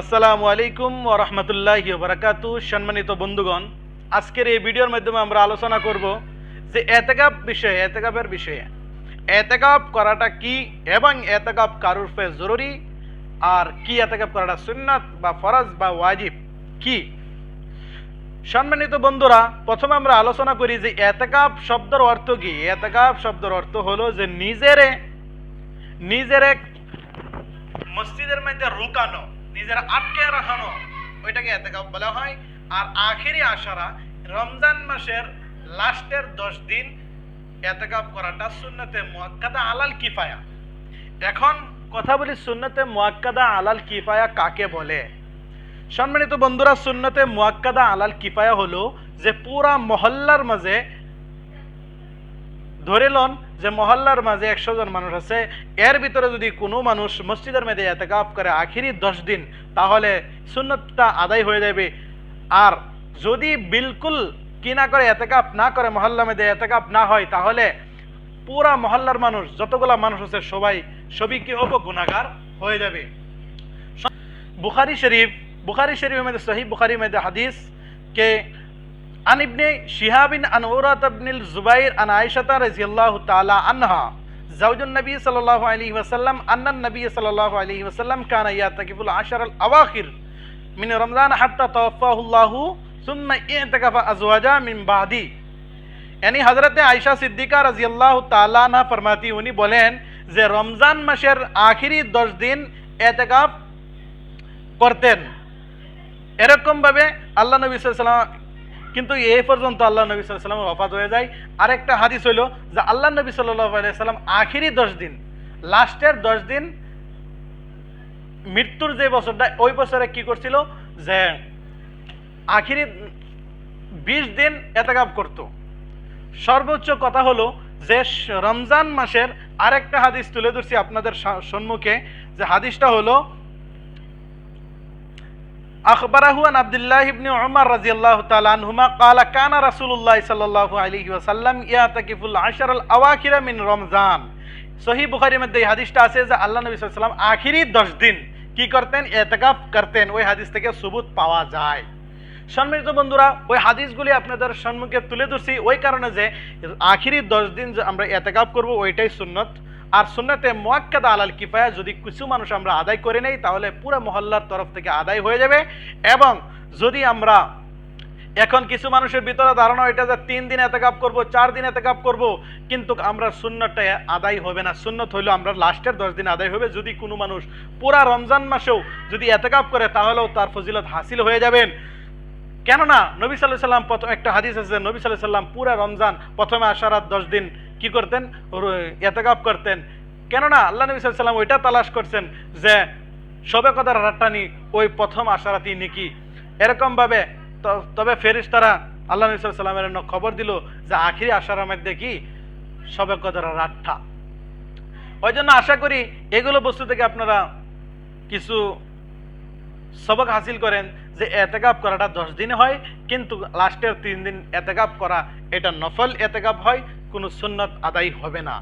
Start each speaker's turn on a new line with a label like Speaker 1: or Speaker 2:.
Speaker 1: আসসালামু আলাইকুম ও রহমতুল্লাহ বারাকাতু সম্মানিত বন্ধুগণ, আজকের এই ভিডিওর মাধ্যমে আমরা আলোচনা করব যে এতেকাপ বিষয়ে, এতেকাপের বিষয়ে, এতেকাপ করাটা কি এবং এতেকাপ কারুর উপরে জরুরি আর কি এতেকাপ করাটা সুন্নাত বা ফরজ বা ওয়াজিব কি? সম্মানিত বন্ধুরা, প্রথমে আমরা আলোচনা করি যে এতেকাপ শব্দের অর্থ কি? এতেকাপ শব্দের অর্থ হলো যে নিজেরে নিজেরে মসজিদের মধ্যে রুকানো। নিজের আটকে রাখানো, ওইটাকে এতেকাপ বলা হয়। আর আখেরি আশারা, রমজান মাসের লাস্টের দশ দিন এতেকাপ করাটা সুন্নতে মুয়াক্কাদা আলাল কিফায়া। এখন কথা বলি সুন্নতে মুয়াক্কাদা আলাল কিফায়া কাকে বলে? সম্মানিত বন্ধুরা, সুন্নতে মুয়াক্কাদা আলাল কিফায়া হলো যে পুরা মহল্লার মাঝে ধরে লন যে মহল্লার মাঝে একশো জন মানুষ আছে, এর ভিতরে যদি কোনো মানুষ মসজিদের মধ্যে এতেকাফ করে আখিরি দশ দিন, তাহলে সুন্নতটা আদায় হয়ে যাবে। আর যদি বিলকুল কি না করে এতেকাপ না করে মহল্লা মধ্যে এতেকাপ না হয়, তাহলে পুরা মহল্লার মানুষ, যতগুলা মানুষ আছে, সবাই সবই কি হব গুণাগার হয়ে যাবে। বুখারি শরীফ, বুখারি শরীফের মধ্যে সহি বুখারি মধ্যে হাদিস কে আন ইবনে শিহাবিন আন ওরাত ইবনুল জুবাইর আন আয়েশাতা রাদিয়াল্লাহু তাআলা আনহা জাউজুন নবী সাল্লাল্লাহু আলাইহি ওয়াসাল্লাম আন্নান নবী সাল্লাল্লাহু আলাইহি ওয়াসাল্লাম কানা ইয়াতাকিফুল আশারাল আওয়াখির মিন রমজান হাত্তা তাওয়াফাহুল্লাহু সুম্মা ইতাকাফা আজওয়াজা মিন বাদি यानी हज़रत आयशा सिद्दीका रजी अल्लाह तला फरमाती उन्हीं बोलें যে রমজান মাসের আখিরি দশ দিন এতেকাফ করতেন এরকমভাবে আল্লাহ নবী সাল্লাম কিন্তু এই পর্যন্ত আল্লাহ নবী সাল্লাম ওফাত হয়ে যায়। আরেকটা হাদিস হইল যে আল্লাহ নবী সাল্লাহ সাল্লাম আখিরি দশ দিন, লাস্টের দশ দিন মৃত্যুর যে বছরটা, ওই বছরে কি করছিল? যে আখিরি বিশ দিন এতেকাপ করত। সর্বোচ্চ কথা হলো যে রমজান মাসের আরেকটা হাদিস তুলে ধরছি আপনাদের সম্মুখে, যে হাদিসটা হলো আখবরাহু আন আবদুল্লাহ ইবনে উমর রাদিয়াল্লাহু তাআলা আনহুমা ক্বালা কানা রাসূলুল্লাহ সাল্লাল্লাহু আলাইহি ওয়াসাল্লাম ইয়াতাকিফুল আশার আল আওয়াখির মিন রমজান। সহি বুখারীর মধ্যে এই হাদিসটা আছে যে আল্লাহ নবী সাল্লাম আলাইহি ওয়াসাল্লাম আখিরি 10 দিন কি করতেন? এতেকাফ করতেন। ওই হাদিস থেকে সবুত পাওয়া যায়। সম্মানিত বন্ধুরা, ওই হাদিসগুলি আপনাদের সম্মুখে তুলে ধরছি। ওই কারণে যে আখিরি দশ দিন যে আমরা এতেকাপ করব, ওইটাই সুন্নত। আর সুন্নতে মোয়াক্কাদা আলাল কিফায়া যদি কিছু মানুষ আমরা আদায় করে নেই, তাহলে পুরো মহল্লার তরফ থেকে আদায় হয়ে যাবে। এবং যদি আমরা এখন কিছু মানুষের ভিতরে ধারণা এটা যে তিন দিন এতেকাপ করব, চার দিন এতেকাপ করব, কিন্তু আমরা সুন্নতটা আদায় হবে না। সুন্নত হইল আমরা লাস্টের দশ দিন আদায় হবে। যদি কোনো মানুষ পুরা রমজান মাসেও যদি এতেকাপ করে, তাহলেও তার ফজিলত হাসিল হয়ে যাবেন কেননা নবী সাল্লাহ সাল্লাম প্রথম একটা হাদিস আছে নবী সাল্লাহ সাল্লাম পুরা রমজান প্রথমে আসারাত দশ দিন কি করতেন? এতেকাপ করতেন। কেননা আল্লাহ নবী সাল্লাম ওইটা তালাশ করছেন যে সবে কথার রাট্টানি ওই প্রথম আশারাতি নাকি। এরকমভাবে তবে ফেরিস তারা আল্লাহ নবী সাল্লামের খবর দিল যে, আখিরি আশারার মধ্যে কি? সবে কথার রাট্টা। ওই জন্য আশা করি এগুলো বস্তু থেকে আপনারা কিছু সবক হাসিল করেন যে, এতেকাপ করাটা দশ দিনে হয়, কিন্তু লাস্টের তিন দিন এতেকাপ করা, এটা নফল এতেকাপ হয়। কোনো সুন্নত আদায় হবে না।